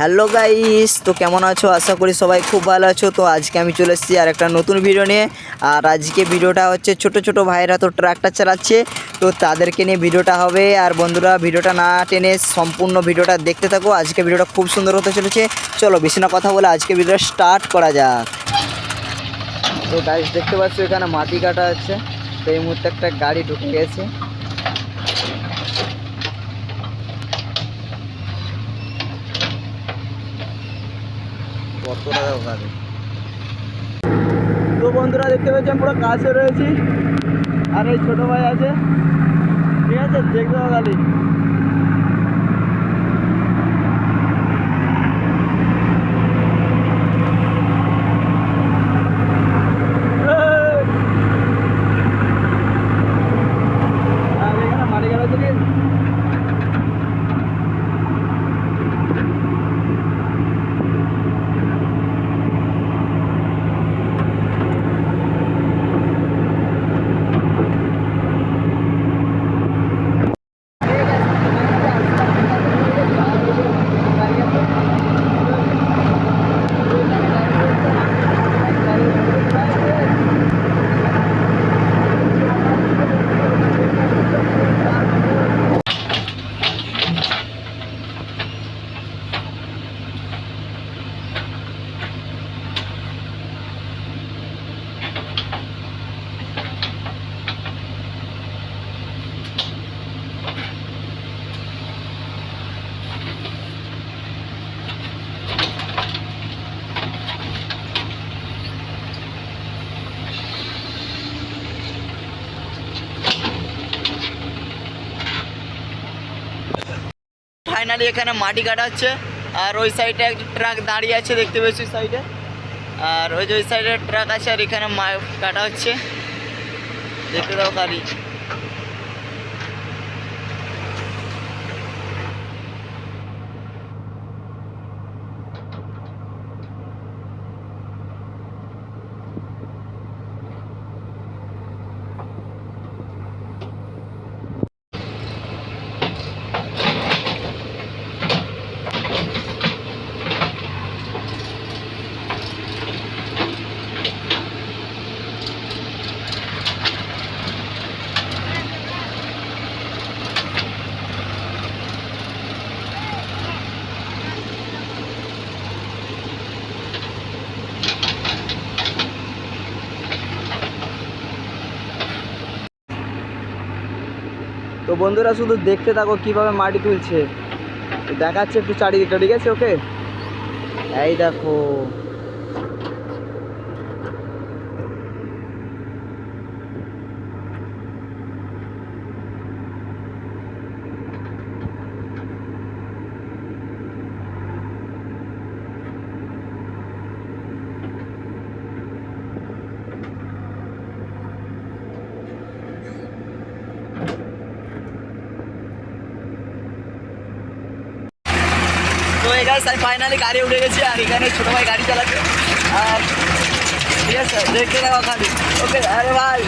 Hello guys, তো কেমন আছো? আশা করি সবাই খুব ভালো আছো। তো আজকে আমি চলে এসেছি আর একটা নতুন ভিডিও নিয়ে। আর আজকে ভিডিওটা হচ্ছে ছোট ছোট ভাইরা তো ট্রাকটা চালাচ্ছে। তো তাদেরকে নিয়ে ভিডিওটা হবে। আর বন্ধুরা ভিডিওটা না টেনে সম্পূর্ণ ভিডিওটা দেখতে থাকো। আজকে ভিডিওটা খুব সুন্দর হতে চলেছে। চলো, বেশি না কথা বলে আজকে ভিডিওটা স্টার্ট করা যাক। তো গাইস দেখতে পাচ্ছ এখানে মাটি কাটা আছে। তো এই মুহূর্তে একটা গাড়ি ঢুকে গেছে। কতটা গাড়ি তো বন্ধুরা দেখতে পাচ্ছেন পুরো কাছে রয়েছি, আর এই ছোটো ভাই আছে। ঠিক আছে, দেখতে পাবো গাড়ি আর এখানে মাটি গাড়া চলে ফাইনালি এখানে মাটি কাটা হচ্ছে। আর ওই সাইডে একটা ট্রাক দাঁড়িয়ে আছে, দেখতে পেয়েছি সাইডে? আর ওই যে ওই সাইডে ট্রাক আছে আর এখানে কাটা হচ্ছে। দেখতে দাও গাড়ি। তো বন্ধুরা শুধু দেখতে থাকো কীভাবে মাটি তুলছে। দেখাচ্ছে একটু চারিদিকটা, ঠিক আছে? ওকে এই দেখো। এই গাইস আমি ফাইনালি গাড়ি উঠে গেছি আর এখানে ছোটো ভাই গাড়ি চালাচ্ছে। আর ঠিক আছে দেখতে থাকো খালি। ওকে, আরে ভাই।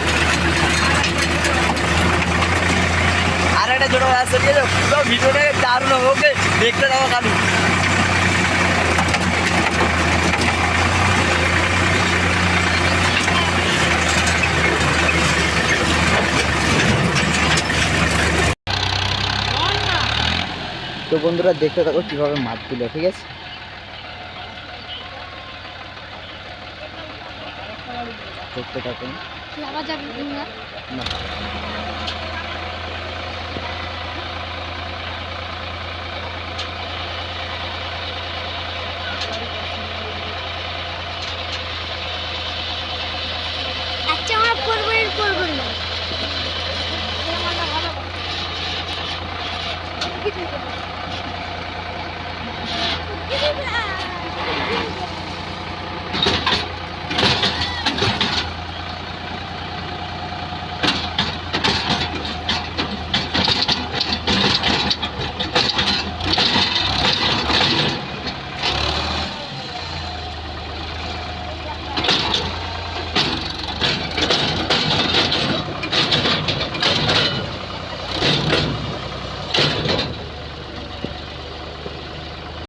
আর একটা ছোটো ভাই আসছে ঠিক আছে? পুরো ভিডিওটা দারুণ হবে, ওকে, দেখতে থাকো খালি। তো বন্ধুরা দেখতে থাকো কীভাবে মাছ দিল ঠিক আছে? দেখতে থাকুন না।